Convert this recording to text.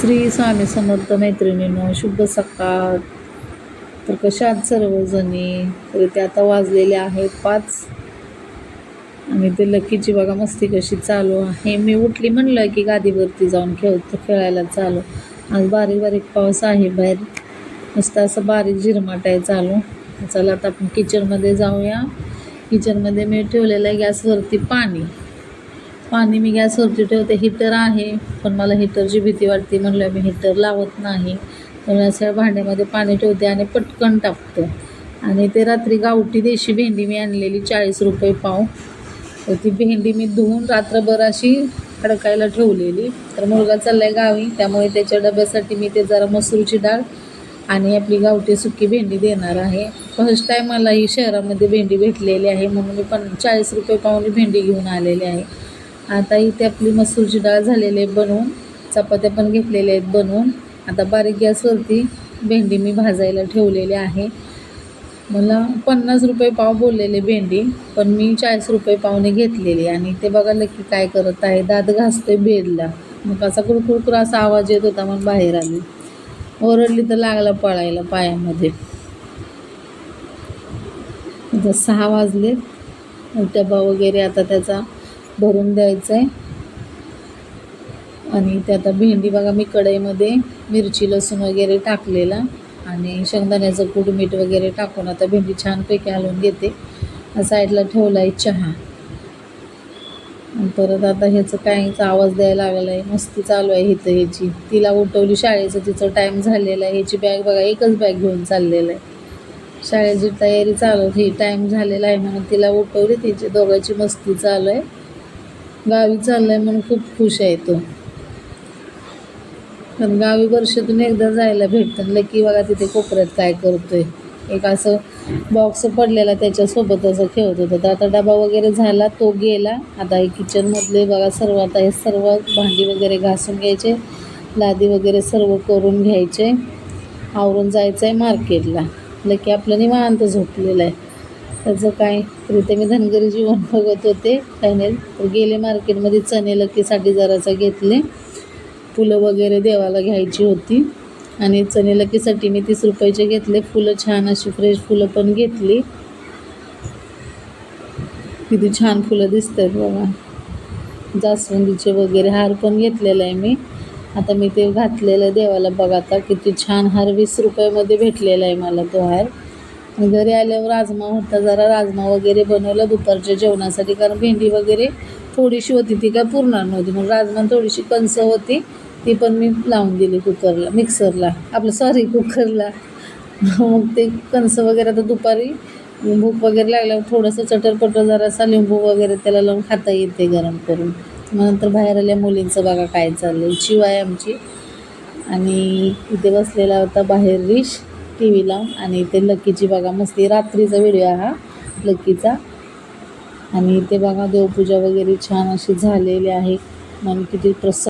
श्री स्वामी समर्थ मैत्रिणीनं शुभ सकाळ. तर कशा आहात सर्वजणी? तर ते आता वाजलेले आहेत पाच. आणि ते लकीची बघा मस्ती कशी चालू आहे. मी उठली म्हणलं की गादीवरती जाऊन खेळतो खेळायला चालू. आज बारीक बारीक पाऊस आहे बाहेर. मस्त असं बारीक झिरमाट आहे चालू. चला आता आपण किचनमध्ये जाऊया. किचनमध्ये मी ठेवलेलं आहे गॅसवरती पाणी. पाणी मी गॅसवरती ठेवते. हिटर आहे पण मला हिटरची भीती वाटते. म्हणलं मी हिटर लावत नाही. तर अशा भांड्यामध्ये पाणी ठेवते आणि पटकन टाकते. आणि ते रात्री गावठी देशी भेंडी मी आणलेली चाळीस रुपये पाव. तर ती भेंडी मी धुवून रात्रभर अशी खडकायला ठेवलेली. तर मुलगा चाललाय गावी त्यामुळे त्याच्या डब्यासाठी मी ते जरा मसूरची डाळ आणि आपली गावठी सुकी भेंडी देणार आहे. फर्स्ट टाईम मला ही शहरामध्ये भेंडी भेटलेली आहे. म्हणून मी पण चाळीस रुपये पावली भेंडी घेऊन आलेली आहे. आता इथे आपली मसूरची डाळ झालेली आहे बनवून. चपात्या पण घेतलेल्या आहेत बनवून. आता बारीक गॅसवरती भेंडी मी भाजायला ठेवलेली आहे. मला पन्नास रुपये पाव बोललेले भेंडी पण मी चाळीस रुपये पावने घेतलेली आणि ते बघायला की काय करत आहे. दात घासतोय बेडला. मग असा कुरकुरकुर असा आवाज येत होता मग बाहेर आली. ओरडली तर लागला पळायला पायामध्ये. आता सहा वाजले डबा वगैरे आता त्याचा भरून द्यायचं आहे आणि ते आता भेंडी बघा मी कढईमध्ये मिरची लसूण वगैरे टाकलेला आणि शेंगदाण्याचं कूट मीठ वगैरे टाकून आता भेंडी छानपैकी हलवून घेते. साईडला ठेवला आहे चहा परत आता ह्याचं काहीचा आवाज द्यायला लागला आहे मस्ती चालू आहे इथं ह्याची. तिला उठवली शाळेचं तिचं टाईम झालेला आहे. ह्याची बॅग बघा एकच बॅग घेऊन चाललेलं आहे. शाळेची तयारी चालू ही टाईम झालेला आहे म्हणून तिला उठवली. तिची दोघांची मस्ती चालू आहे. गावी चाललं आहे म्हणून खूप खुश आहे तो. पण गावी वर्षातून एकदा जायला भेटतं लकी बघा तिथे कोपऱ्यात काय करतोय. एक असं बॉक्स पडलेला त्याच्यासोबत असं खेळत होतं. तर आता डबा वगैरे झाला तो गेला. आता हे किचनमधले बघा सर्व आता हे सर्व भांडी वगैरे घासून घ्यायचे. लादी वगैरे सर्व करून घ्यायचे. आवरून जायचं आहे मार्केटला लकी आपलं निवांत झोपलेलं आहे. त्याचं काय रीते मी धनगरी जीवन बघत होते काही नाही तर गेले मार्केटमध्ये चणे लकीसाठी जरासा घेतले. फुलं वगैरे देवाला घ्यायची होती. आणि चणे लकीसाठी मी तीस रुपयाचे घेतले. फुलं छान अशी फ्रेश फुलं पण घेतली. किती छान फुलं दिसत आहेत बघा. जास्वंदीचे वगैरे हार पण घेतलेला आहे मी. आता मी ते घातलेलं देवाला बघा आता. किती छान हार वीस रुपयामध्ये भेटलेला आहे मला तो हार. आणि घरी आल्यावर राजमा होता जरा राजमा वगैरे बनवला दुपारच्या जेवणासाठी. कारण भेंडी वगैरे थोडीशी होती ती काय पुरणार नव्हती. मग राजमा थोडीशी कणसं होती ती पण मी लावून दिली कुकरला मिक्सरला. आपलं सॉरी कुकरला. मग ते कणसं वगैरे आता दुपारी भूक वगैरे लागल्यावर थोडंसं चटरपटर जरासा लिंबू वगैरे त्याला लावून खाता येते गरम करून. मग नंतर बाहेर आल्या मुलींचं बघा काय चाललं आहे शिव आहे आमची. आणि इथे बसलेला होता बाहेर रिश. टी व्ही लावून आणि ते लकीची बघा मस्ती रात्रीचा व्हिडिओ हा लकीचा. आणि ते बघा देवपूजा वगैरे छान अशी झालेली आहे. मन किती प्रसन्न